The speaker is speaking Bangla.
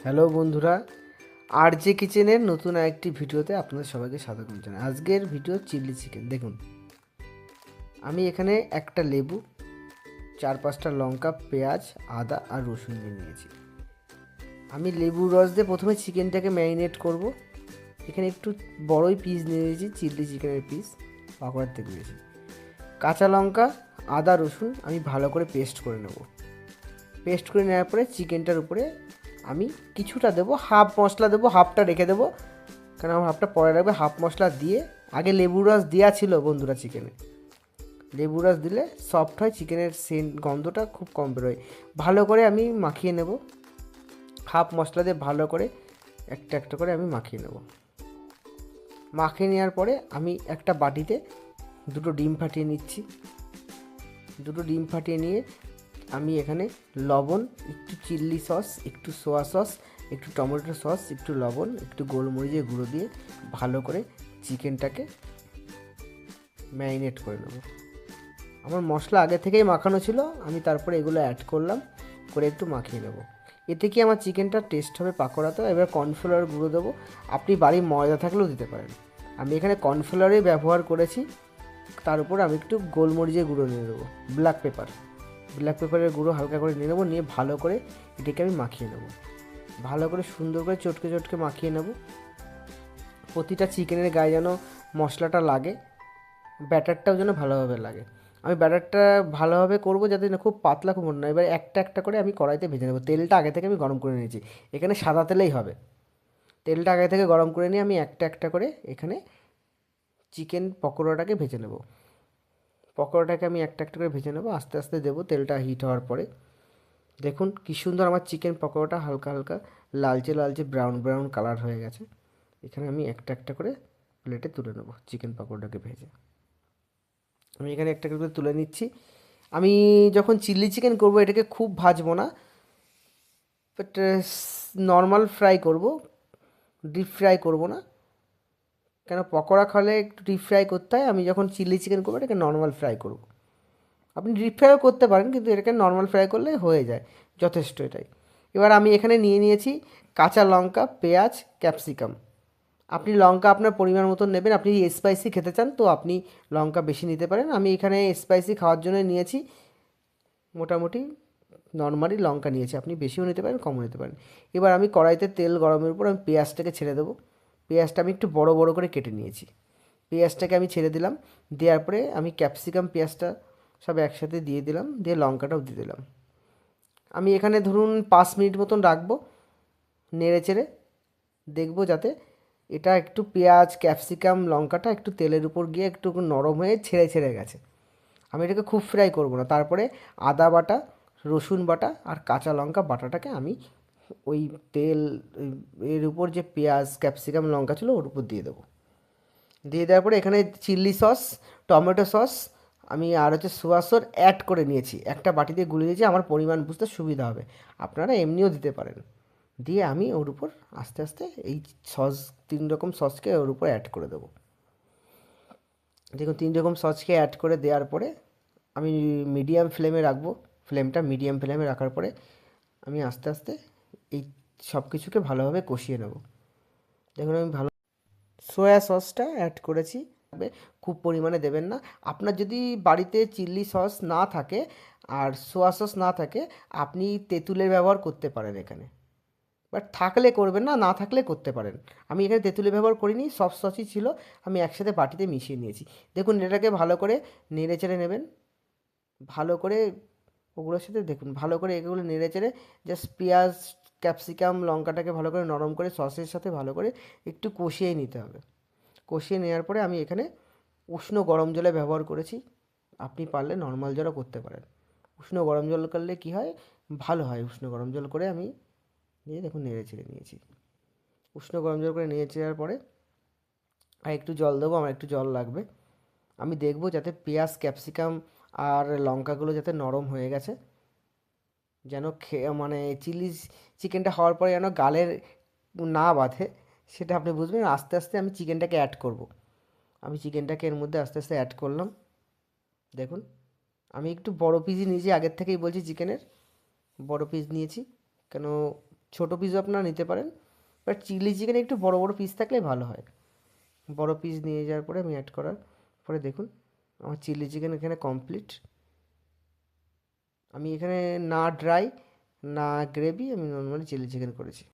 হ্যালো বন্ধুরা আর যে কিচেনের নতুন একটি ভিডিওতে আপনাদের সবাইকে স্বাগত জানাই। আজকের ভিডিও চিলি চিকেন। দেখুন, আমি এখানে একটা লেবু, চার পাঁচটা লঙ্কা, পেঁয়াজ, আদা আর রসুন দিয়ে নিয়েছি। আমি লেবুর রস দিয়ে প্রথমে চিকেনটাকে ম্যারিনেট করব। এখানে একটু বড়ই পিস নিয়েছি, চিলি চিকেনের পিস পাকোড়ার থেকে নিয়েছি। কাঁচা লঙ্কা, আদা, রসুন আমি ভালো করে পেস্ট করে নেব। পেস্ট করে নেওয়ার পরে চিকেনটার উপরে আমি কিছুটা দেবো, হাফ মশলা দেবো, হাফটা রেখে দেবো। কারণ আমার হাফটা পরে রাখবে হাফ মশলা দিয়ে, আগে লেবু রস দেওয়া ছিল বন্ধুরা চিকেনে। লেবু রস দিলে সফট হয়, চিকেনের সেন্ট গন্ধটা খুব কম বেরোয়। ভালো করে আমি মাখিয়ে নেব। হাফ মশলা দিয়ে ভালো করে একটা একটা করে আমি মাখিয়ে নেব। মাখিয়ে নেওয়ার পরে আমি একটা বাটিতে দুটো ডিম ফাটিয়ে নিচ্ছি। দুটো ডিম ফাটিয়ে নিয়ে আমি এখানে লবণ, একটু চিল্লি সস, একটু সোয়া সস, একটু টমেটো সস, একটু লবণ, একটু গোলমরিচের গুঁড়ো দিয়ে ভালো করে চিকেনটাকে ম্যারিনেট করে নেব। আমার মশলা আগে থেকেই মাখানো ছিল, আমি তারপরে এগুলো অ্যাড করলাম, করে একটু মাখিয়ে নেব। এতে কি আমার চিকেনটা টেস্ট হবে পাকোড়াতে এবার কর্নফ্লাওয়ার গুঁড়ো দেবো। আপনি বাড়ির ময়দা থাকলেও দিতে পারেন। আমি এখানে কর্নফ্লাওয়ারই ব্যবহার করেছি, তার উপর আমি একটু গোলমরিচের গুঁড়ো নিয়ে দেবো ব্ল্যাক পেপার ব্ল্যাক পেপারের গুঁড়ো হালকা করে নিয়ে নেব, নিয়ে ভালো করে এটাকে আমি মাখিয়ে নেব। ভালো করে সুন্দর করে চটকে চটকে মাখিয়ে নেব। প্রতিটা চিকেনের গায়ে যেন মশলাটা লাগে, ব্যাটারটাও যেন ভালোভাবে লাগে। আমি ব্যাটারটা ভালোভাবে করব যাতে না খুব পাতলা খুব না, এবার একটা একটা করে আমি কড়াইতে ভেজে নেব। তেলটা আগে থেকে আমি গরম করে নিয়েছি, এখানে সাদা তেলেই হবে। তেলটা আগে থেকে গরম করে নিয়ে আমি একটা একটা করে এখানে চিকেন পকোড়াটাকে ভেজে নেব। পকোড়াটাকে আমি একটা একটা করে ভেজে নেব, আস্তে আস্তে দেবো তেলটা হিট হওয়ার পরে। দেখুন কী সুন্দর আমার চিকেন পকোড়াটা হালকা হালকা লালচে লালচে ব্রাউন ব্রাউন কালার হয়ে গেছে। এখানে আমি একটা একটা করে প্লেটে তুলে নেব চিকেন পকোড়াটাকে ভেজে। আমি এখানে একটা করে তুলে নিচ্ছি। আমি যখন চিলি চিকেন করব, এটাকে খুব ভাজবো না বাট নর্মাল ফ্রাই করব ডিপ ফ্রাই করব না। কেন পকোড়া খালে একটু ডিপ ফ্রাই করতে হয়, আমি যখন চিলি চিকেন করব এটাকে নর্মাল ফ্রাই করব। আপনি ডিপ ফ্রাইও করতে পারেন, কিন্তু এটাকে নর্মাল ফ্রাই করলে হয়ে যায়, যথেষ্ট এটাই। এবার আমি এখানে নিয়ে নিয়েছি কাঁচা লঙ্কা, পেঁয়াজ ক্যাপসিকাম আপনি লঙ্কা আপনার পরিমাণ মতন নেবেন, আপনি স্পাইসি খেতে চান, তো আপনি লঙ্কা বেশি নিতে পারেন। আমি এখানে স্পাইসি খাওয়ার জন্য নিয়েছি, মোটামুটি নর্মালি লঙ্কা নিয়েছি, আপনি বেশিও নিতে পারেন, কমও নিতে পারেন। এবার আমি কড়াইতে তেল গরমের উপর আমি পেঁয়াজটাকে ছেড়ে দেবো। পেঁয়াজটা আমি একটু বড় বড় করে কেটে নিয়েছি। পেঁয়াজটাকে আমি ছেড়ে দিলাম, দেওয়ার পরে আমি ক্যাপসিকাম পেঁয়াজটা সব একসাথে দিয়ে দিলাম, দিয়ে লঙ্কাটাও দিয়ে দিলাম। আমি এখানে ধরুন পাঁচ মিনিট মতন রাখব, নেড়ে চেড়ে দেখব যাতে এটা একটু পেঁয়াজ, ক্যাপসিকাম, লঙ্কাটা একটু তেলের উপর গিয়ে একটু নরম হয়ে ছেড়ে ছেড়ে গেছে। আমি এটাকে খুব ফ্রাই করব না, তারপরে আদা বাটা, রসুন বাটা আর কাঁচা লঙ্কা বাটাটাকে আমি ওই তেল, এর উপর যে পেঁয়াজ, ক্যাপসিকাম, লঙ্কা ছিল, ওর উপর দিয়ে দেবো। দিয়ে দেওয়ার পরে এখানে চিল্লি সস, টমেটো সস, আমি আর হচ্ছে সোয়া সস অ্যাড করে নিয়েছি। একটা বাটিতে গুলে দিয়েছি, আমার পরিমাণ বুঝতে সুবিধা হবে। আপনারা এমনিও দিতে পারেন। দিয়ে আমি ওর উপর আস্তে আস্তে এই সস, তিন রকম সসকে ওর উপর অ্যাড করে দেবো। দেখুন, তিন রকম সসকে অ্যাড করে দেওয়ার পরে আমি মিডিয়াম ফ্লেমে রাখব। ফ্লেমটা মিডিয়াম ফ্লেমে রাখার পরে আমি আস্তে আস্তে এই সব কিছুকে ভালোভাবে কষিয়ে নেব। দেখুন আমি ভালো সয়া সসটা অ্যাড করেছি। খুব পরিমাণে দেবেন না। আপনার যদি বাড়িতে চিল্লি সস না থাকে আর সোয়া সস না থাকে আপনি তেঁতুলের ব্যবহার করতে পারেন এখানে। বাট থাকলে করবেন না না থাকলে করতে পারেন। আমি এখানে তেঁতুলের ব্যবহার করিনি সব সসই ছিল। আমি একসাথে বাটিতে মিশিয়ে নিয়েছি। দেখুন এটাকে ভালো করে নেড়ে চেড়ে নেবেন। ভালো করে ওগুলোর সাথে দেখুন ভালো করে এগুলো নেড়ে চেড়ে জাস্ট পেঁয়াজ ক্যাপসিকাম, লঙ্কাটাকে ভালো করে নরম করে সসের সাথে ভালো করে একটু কষিয়ে নিতে হবে। কষিয়ে নেওয়ার পরে আমি এখানে উষ্ণ গরম জলে ব্যবহার করেছি। আপনি পারলে নর্মাল জলও করতে পারেন। উষ্ণ গরম জল করলে কী হয়? ভালো হয় উষ্ণ গরম জল করে আমি দিয়ে দেখুন নেড়ে চেড়ে নিয়েছি। উষ্ণ গরম জল করে নেড়ে চেড়ার পরে আর একটু জল দেবো, আমার একটু জল লাগবে। আমি দেখব যাতে পেঁয়াজ, ক্যাপসিকাম আর লঙ্কাগুলো যাতে নরম হয়ে গেছে। যেন খেয়ে মানে চিলি চিকেনটা হওয়ার পরে যেন গালের না বাঁধে, সেটা আপনি বুঝবেন। আস্তে আস্তে আমি চিকেনটাকে অ্যাড করব। আমি চিকেনটাকে এর মধ্যে আস্তে আস্তে অ্যাড করলাম। দেখুন, আমি একটু বড় পিস নিয়েছি, আগের থেকেই বলছি চিকেনের। বড় পিস নিয়েছি, কেন ছোট পিসও আপনারা নিতে পারেন বাট চিলি চিকেন একটু বড় বড় পিস থাকলে ভালো হয়। বড় পিস নিয়ে যাওয়ার পরে আমি অ্যাড করার পরে দেখুন, আমার চিলি চিকেন এখানে কমপ্লিট আমি এখানে না ড্রাই না গ্রেভি আমি নর্মালি চিলি চিকেন করেছি।